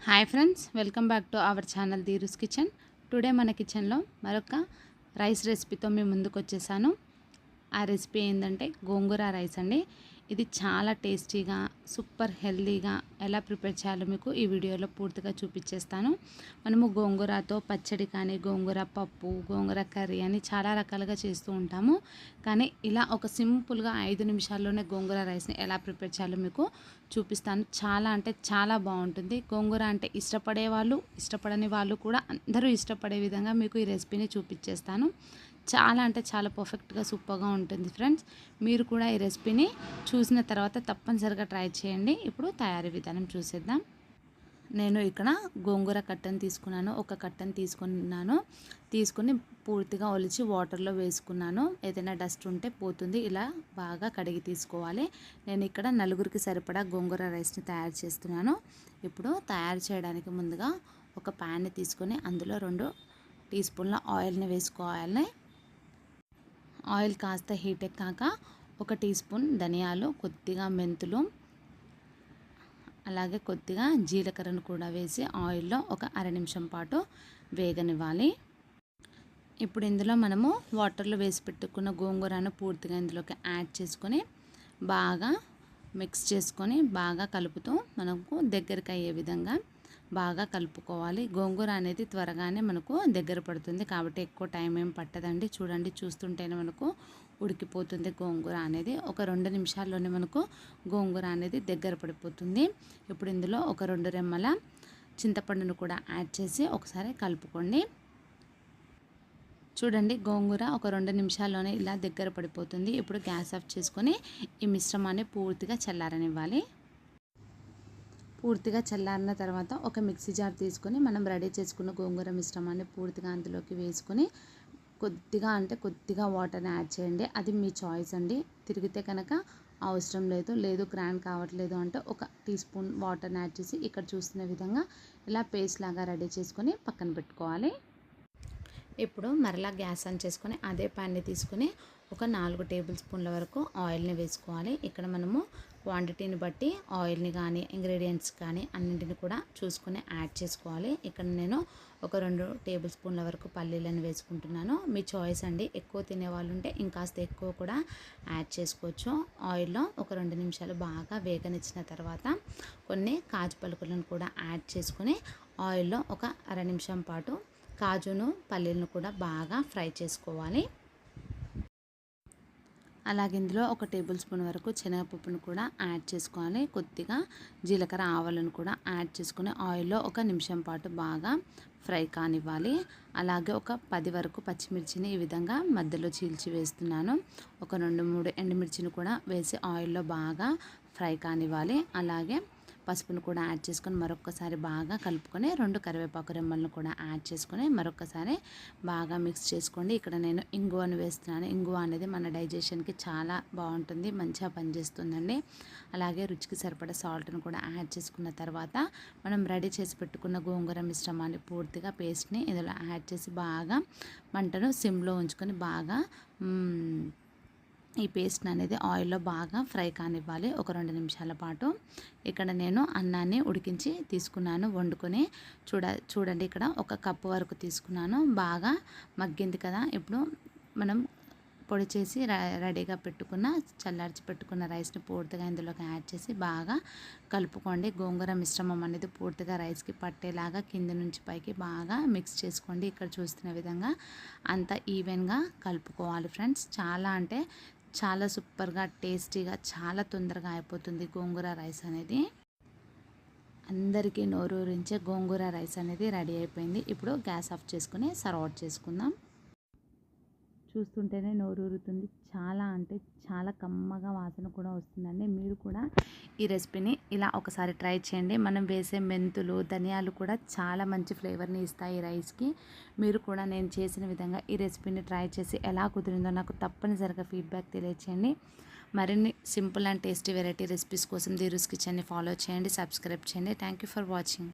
Hi friends welcome back to our channel Dheeru's kitchen. Today మన కిచెన్లో మరొక rice రెసిపీతో మేము ముందుకు వచ్చేసాను ఆ రెసిపీ ఏంటంటే గోంగూర రైస్ అండి. ఇది చాలా టేస్టీగా సూపర్ హెల్తీగా ఎలా ప్రిపేర్ చేయాలో మీకు ఈ వీడియోలో పూర్తిగా చూపించేస్తాను. మనము గోంగూరతో పచ్చడి కానీ గోంగూర పప్పు గోంగూర కర్రీ అని చాలా రకాలుగా చేస్తూ ఉంటాము. కానీ ఇలా ఒక సింపుల్గా ఐదు నిమిషాల్లోనే గోంగూర రైస్ని ఎలా ప్రిపేర్ చేయాలో మీకు చూపిస్తాను. చాలా అంటే చాలా బాగుంటుంది. గోంగూర అంటే ఇష్టపడే వాళ్ళు ఇష్టపడని వాళ్ళు కూడా అందరూ ఇష్టపడే విధంగా మీకు ఈ రెసిపీని చూపించేస్తాను. చాలా అంటే చాలా పర్ఫెక్ట్గా సూపర్గా ఉంటుంది ఫ్రెండ్స్ మీరు కూడా ఈ రెసిపీని చూసిన తర్వాత తప్పనిసరిగా ట్రై చేయండి. ఇప్పుడు తయారీ విధానం చూసేద్దాం. నేను ఇక్కడ గోంగూర కట్టను తీసుకున్నాను ఒక కట్టను తీసుకున్నాను. తీసుకుని పూర్తిగా ఒలిచి వాటర్లో వేసుకున్నాను. ఏదైనా డస్ట్ ఉంటే పోతుంది ఇలా బాగా కడిగి తీసుకోవాలి. నేను ఇక్కడ నలుగురికి సరిపడా గోంగూర రైస్ని తయారు చేస్తున్నాను. ఇప్పుడు తయారు చేయడానికి ముందుగా ఒక ప్యాన్ని తీసుకొని అందులో రెండు టీ స్పూన్ల ఆయిల్ని వేసుకోవాలి. ఆయిల్ కాస్త హీట్ ఎక్కాక ఒక టీ స్పూన్ ధనియాలు కొద్దిగా మెంతులు అలాగే కొద్దిగా జీలకర్రను కూడా వేసి ఆయిల్లో ఒక అర నిమిషం పాటు వేగనివ్వాలి. ఇప్పుడు ఇందులో మనము వాటర్లో వేసి పెట్టుకున్న గోంగూరను పూర్తిగా ఇందులోకి యాడ్ చేసుకొని బాగా మిక్స్ చేసుకొని బాగా కలుపుతూ మనకు దగ్గరికి అయ్యే విధంగా బాగా కలుపుకోవాలి. గోంగూర అనేది త్వరగానే మనకు దగ్గర పడుతుంది. కాబట్టి ఎక్కువ టైం ఏం పట్టదండి. చూడండి చూస్తుంటేనే మనకు ఉడికిపోతుంది గోంగూర అనేది. ఒక రెండు నిమిషాల్లోనే మనకు గోంగూర అనేది దగ్గర పడిపోతుంది. ఇప్పుడు ఇందులో ఒక రెండు రెమ్మల చింతపండును కూడా యాడ్ చేసి ఒకసారి కలుపుకోండి. చూడండి గోంగూర ఒక రెండు నిమిషాల్లోనే ఇలా దగ్గర పడిపోతుంది. ఇప్పుడు గ్యాస్ ఆఫ్ చేసుకొని ఈ మిశ్రమాన్ని పూర్తిగా చల్లారనివ్వాలి. పూర్తిగా చల్లారిన తర్వాత ఒక మిక్సీ జార్ తీసుకొని మనం రెడీ చేసుకున్న గోంగూర మిశ్రమాన్ని పూర్తిగా అందులోకి వేసుకొని కొద్దిగా అంటే కొద్దిగా వాటర్ని యాడ్ చేయండి. అది మీ చాయిస్ అండి. తిరిగితే కనుక అవసరం లేదు. లేదు గ్రాండ్ కావట్లేదు అంటే ఒక టీ స్పూన్ వాటర్ని యాడ్ చేసి ఇక్కడ చూస్తున్న విధంగా ఇలా పేస్ట్ లాగా రెడీ చేసుకొని పక్కన పెట్టుకోవాలి. ఇప్పుడు మరలా గ్యాస్ ఆన్ చేసుకొని అదే ప్యాన్ని తీసుకొని ఒక నాలుగు టేబుల్ స్పూన్ల వరకు ఆయిల్ని వేసుకోవాలి. ఇక్కడ మనము క్వాంటిటీని బట్టి ఆయిల్ని కానీ ఇంగ్రీడియంట్స్ కానీ అన్నింటిని కూడా చూసుకుని యాడ్ చేసుకోవాలి. ఇక్కడ నేను ఒక రెండు టేబుల్ స్పూన్ల వరకు పల్లీలను వేసుకుంటున్నాను. మీ చాయిస్ అండి. ఎక్కువ తినేవాళ్ళు ఉంటే ఇంకాస్త ఎక్కువ కూడా యాడ్ చేసుకోవచ్చు. ఆయిల్లో ఒక రెండు నిమిషాలు బాగా వేగనిచ్చిన తర్వాత కొన్ని కాజు పలుకులను కూడా యాడ్ చేసుకొని ఆయిల్లో ఒక అర నిమిషం పాటు కాజును పల్లీలను కూడా బాగా ఫ్రై చేసుకోవాలి. అలాగే ఇందులో ఒక టేబుల్ స్పూన్ వరకు శనగపప్పును కూడా యాడ్ చేసుకోవాలి. కొద్దిగా జీలకర్ర ఆవాలను కూడా యాడ్ చేసుకుని ఆయిల్లో ఒక నిమిషం పాటు బాగా ఫ్రై కానివ్వాలి. అలాగే ఒక పది వరకు పచ్చిమిర్చిని ఈ విధంగా మధ్యలో చీల్చి వేస్తున్నాను. ఒక రెండు మూడు ఎండుమిర్చిని కూడా వేసి ఆయిల్లో బాగా ఫ్రై కానివ్వాలి. అలాగే పసుపును కూడా యాడ్ చేసుకొని మరొకసారి బాగా కలుపుకొని రెండు కరివేపాకు రెమ్మలను కూడా యాడ్ చేసుకొని మరొకసారి బాగా మిక్స్ చేసుకోండి. ఇక్కడ నేను ఇంగువను వేస్తున్నాను. ఇంగువ అనేది మన డైజెషన్కి చాలా బాగుంటుంది మంచిగా పనిచేస్తుందండి. అలాగే రుచికి సరిపడ సాల్ట్ను కూడా యాడ్ చేసుకున్న తర్వాత మనం రెడీ చేసి పెట్టుకున్న గోంగూర మిశ్రమాన్ని పూర్తిగా పేస్ట్ని ఇందులో యాడ్ చేసి బాగా మంటను సిమ్లో ఉంచుకొని బాగా ఈ పేస్ట్ అనేది ఆయిల్లో బాగా ఫ్రై కానివ్వాలి. ఒక రెండు నిమిషాల పాటు. ఇక్కడ నేను అన్నాన్ని ఉడికించి తీసుకున్నాను వండుకొని. చూడ చూడండి ఇక్కడ ఒక కప్పు వరకు తీసుకున్నాను. బాగా మగ్గింది కదా. ఇప్పుడు మనం పొడి చేసి రెడీగా పెట్టుకున్న చల్లార్చి పెట్టుకున్న రైస్ని పూర్తిగా ఇందులోకి యాడ్ చేసి బాగా కలుపుకోండి. గోంగూర మిశ్రమం అనేది పూర్తిగా రైస్కి పట్టేలాగా కింద నుంచి పైకి బాగా మిక్స్ చేసుకోండి. ఇక్కడ చూస్తున్న విధంగా అంత ఈవెన్గా కలుపుకోవాలి ఫ్రెండ్స్. చాలా అంటే చాలా సూపర్గా టేస్టీగా చాలా తొందరగా అయిపోతుంది గోంగూర రైస్ అనేది. అందరికీ నోరూరించే గోంగూర రైస్ అనేది రెడీ అయిపోయింది. ఇప్పుడు గ్యాస్ ఆఫ్ చేసుకుని సర్వ్ అవుట్ చేసుకుందాం. చూస్తుంటేనే నోరూరుతుంది. చాలా అంటే చాలా కమ్మగా వాసన కూడా వస్తుందండి. మీరు కూడా ఈ రెసిపీని ఇలా ఒకసారి ట్రై చేయండి. మనం వేసే మెంతులు ధనియాలు కూడా చాలా మంచి ఫ్లేవర్ని ఇస్తాయి ఈ రైస్కి. మీరు కూడా నేను చేసిన విధంగా ఈ రెసిపీని ట్రై చేసి ఎలా కుదిరిందో నాకు తప్పనిసరిగా ఫీడ్బ్యాక్ తెలియచేయండి. మరిన్ని simple and tasty variety recipes కోసం ధీరూస్ కిచెన్ని ఫాలో చేయండి సబ్స్క్రైబ్ చేయండి. Thank for watching.